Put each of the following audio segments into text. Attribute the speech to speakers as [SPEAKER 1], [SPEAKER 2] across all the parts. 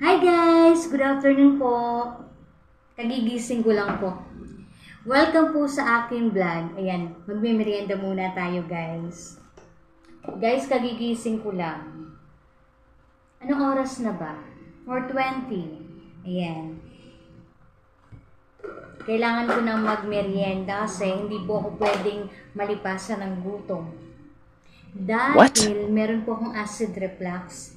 [SPEAKER 1] Hi guys! Good afternoon po. Kagigising ko lang po. Welcome po sa aking vlog. Ayan, magmimerienda muna tayo guys. Guys, kagigising ko lang. Anong oras na ba? 4.20. Ayan. Kailangan ko nang magmerienda kasi hindi po ako pwedeng malipasan ng gutom. Dahil
[SPEAKER 2] What?
[SPEAKER 1] meron po akong acid reflux.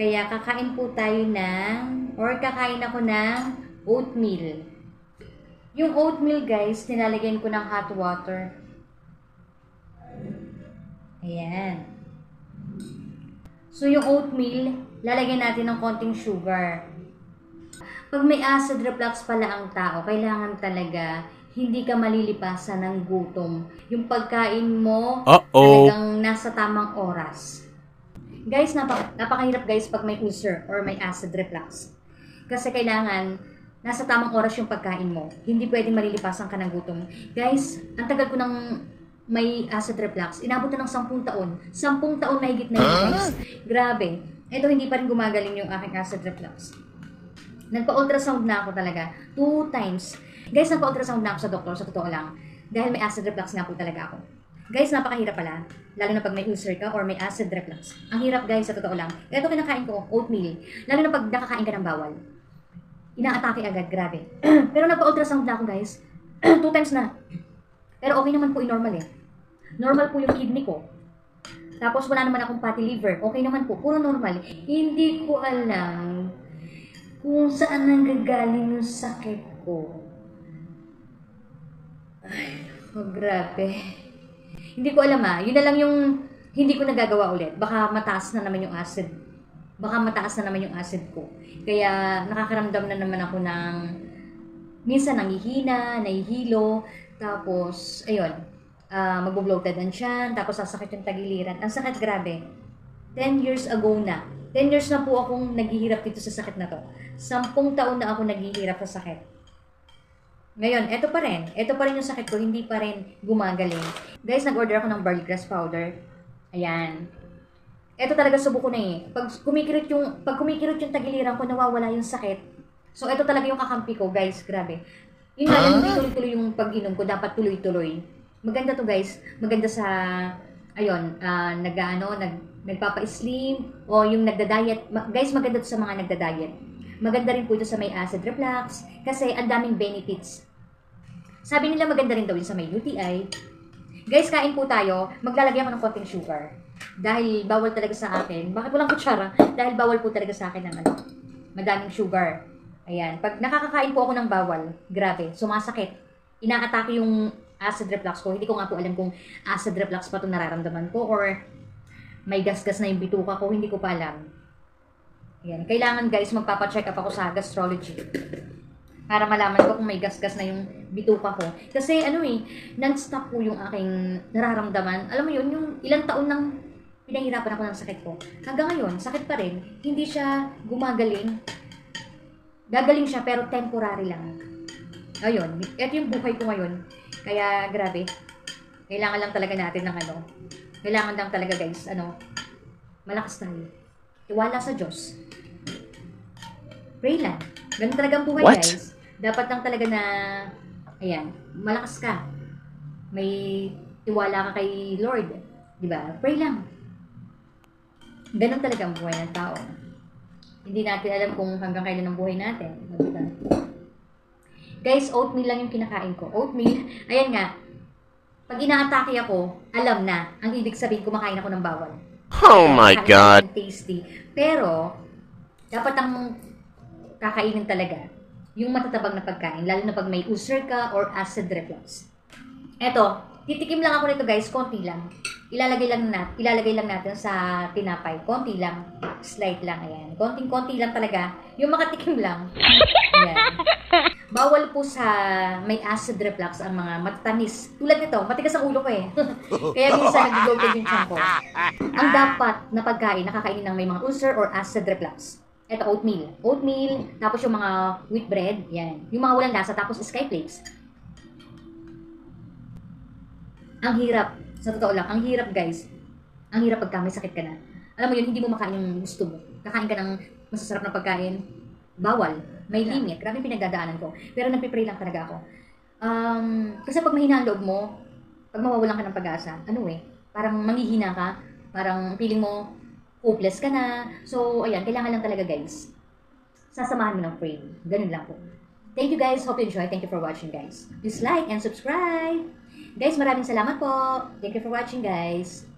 [SPEAKER 1] Kaya kakain po tayo ng, or kakain ako ng oatmeal. Yung oatmeal guys, nilalagyan ko ng hot water. Ayan. So yung oatmeal, lalagyan natin ng konting sugar. Pag may acid reflux pala ang tao, kailangan talaga hindi ka malilipasan ng gutom. Yung pagkain mo,
[SPEAKER 2] Uh-oh.
[SPEAKER 1] talagang nasa tamang oras. Guys, napak napakahirap guys pag may ulcer or may acid reflux. Kasi kailangan nasa tamang oras yung pagkain mo. Hindi pwedeng malilipasan ka ng gutom. Guys, ang tagal ko nang may acid reflux. Inabot na ng 10 taon. 10 taon na higit na yun, guys. Grabe. Ito hindi pa rin gumagaling yung aking acid reflux. Nagpa-ultrasound na ako talaga. Two times. Guys, nagpa-ultrasound na ako sa doktor, sa totoo lang. Dahil may acid reflux nga po talaga ako. Guys, napakahirap pala. Lalo na pag may ulcer ka or may acid reflux. Ang hirap guys, sa totoo lang. Ito kinakain ko, oatmeal. Lalo na pag nakakain ka ng bawal. Inaatake agad, grabe. Pero nagpa-ultrasound na ako guys. Two times na. Pero okay naman po, normal eh. Normal po yung kidney ko. Tapos wala naman akong fatty liver. Okay naman po, puro normal. Hindi ko alam kung saan nanggagaling yung sakit ko. Ay, oh, grabe. Hindi ko alam ah. Yun na lang yung hindi ko nagagawa ulit. Baka mataas na naman yung acid. Baka mataas na naman yung acid ko. Kaya nakakaramdam na naman ako ng minsan nangihina, nahihilo, tapos, ayun, uh, magbo-bloated ang tiyan, tapos sasakit yung tagiliran. Ang sakit, grabe. 10 years ago na. 10 years na po akong naghihirap dito sa sakit na to. Sampung taon na ako naghihirap sa sakit. Ngayon, eto pa rin. Eto pa rin yung sakit ko, hindi pa rin gumagaling. Guys, nag-order ako ng barley grass powder. Ayan. Eto talaga subo ko na eh. Pag kumikirot yung, pag kumikirot yung tagiliran ko, nawawala yung sakit. So, eto talaga yung kakampi ko, guys. Grabe. Yun nga, yung hindi tuloy-tuloy yung pag-inom ko, dapat tuloy-tuloy. Maganda to, guys. Maganda sa, ayun, ah, nag-ano, nag, nagpapa-slim, o yung nagda-diet. Ma- guys, maganda to sa mga nagda-diet. Maganda rin po ito sa may acid reflux, kasi ang daming benefits. Sabi nila maganda rin daw yun sa may UTI. Guys, kain po tayo. Maglalagay ako ng konting sugar. Dahil bawal talaga sa akin. Bakit walang kutsara? Dahil bawal po talaga sa akin ng ano, madaming sugar. Ayan. Pag nakakakain po ako ng bawal, grabe, sumasakit. Inaatake yung acid reflux ko. Hindi ko nga po alam kung acid reflux pa itong nararamdaman ko or may gasgas na yung bituka ko. Hindi ko pa alam. Ayan. Kailangan guys, magpapacheck up ako sa gastrology. Para malaman ko kung may gasgas na yung bituka ko. Kasi ano eh, non-stop po yung aking nararamdaman. Alam mo yun, yung ilang taon nang pinahirapan ako ng sakit ko. Hanggang ngayon, sakit pa rin. Hindi siya gumagaling. Gagaling siya pero temporary lang. Ayun, ito yung buhay ko ngayon. Kaya grabe. Kailangan lang talaga natin ng ano. Kailangan lang talaga guys, ano, malakas tayo. Iwala sa Diyos. Pray lang. Ganun talaga ang buhay
[SPEAKER 2] What?
[SPEAKER 1] guys. Dapat lang talaga na, ayan, malakas ka. May tiwala ka kay Lord. Di ba? Pray lang. Ganun talaga ang buhay ng tao. Hindi natin alam kung hanggang kailan ang buhay natin. Diba? Guys, oatmeal lang yung kinakain ko. Oatmeal, ayan nga, pag inaatake ako, alam na. Ang ibig sabihin, kumakain ako ng bawal.
[SPEAKER 2] Oh my god.
[SPEAKER 1] Tasty. Pero, dapat ang kakainin talaga yung matatabang na pagkain, lalo na pag may ulcer ka or acid reflux. Eto, titikim lang ako nito guys, konti lang. Ilalagay lang nat, ilalagay lang natin sa tinapay, konti lang, slight lang, ayan. Konting-konti lang talaga, yung makatikim lang. Ayan. Bawal po sa may acid reflux ang mga matatamis. Tulad nito, matigas ang ulo ko eh. Kaya minsan nag-bloated yung tiyan ko. Ang dapat na pagkain, nakakainin ng may mga ulcer or acid reflux. Ito, oatmeal. Oatmeal, tapos yung mga wheat bread, yan. Yung mga walang lasa, tapos skyflakes. Ang hirap. Sa totoo lang, ang hirap guys. Ang hirap pagka may sakit ka na. Alam mo yun, hindi mo makain yung gusto mo. Kakain ka ng masasarap na pagkain, bawal. May
[SPEAKER 2] Yeah.
[SPEAKER 1] limit. Grabe pinagdadaanan ko. Pero nagpipray lang talaga ako. Um, kasi pag mahina ang loob mo, pag mawawalan ka ng pag-asa, ano eh, parang manghihina ka, parang feeling mo, hopeless ka na. So, ayan, kailangan lang talaga guys. Sasamahan mo ng pray. Ganun lang po. Thank you guys. Hope you enjoy. Thank you for watching guys. Please like and subscribe. Guys, maraming salamat po. Thank you for watching guys.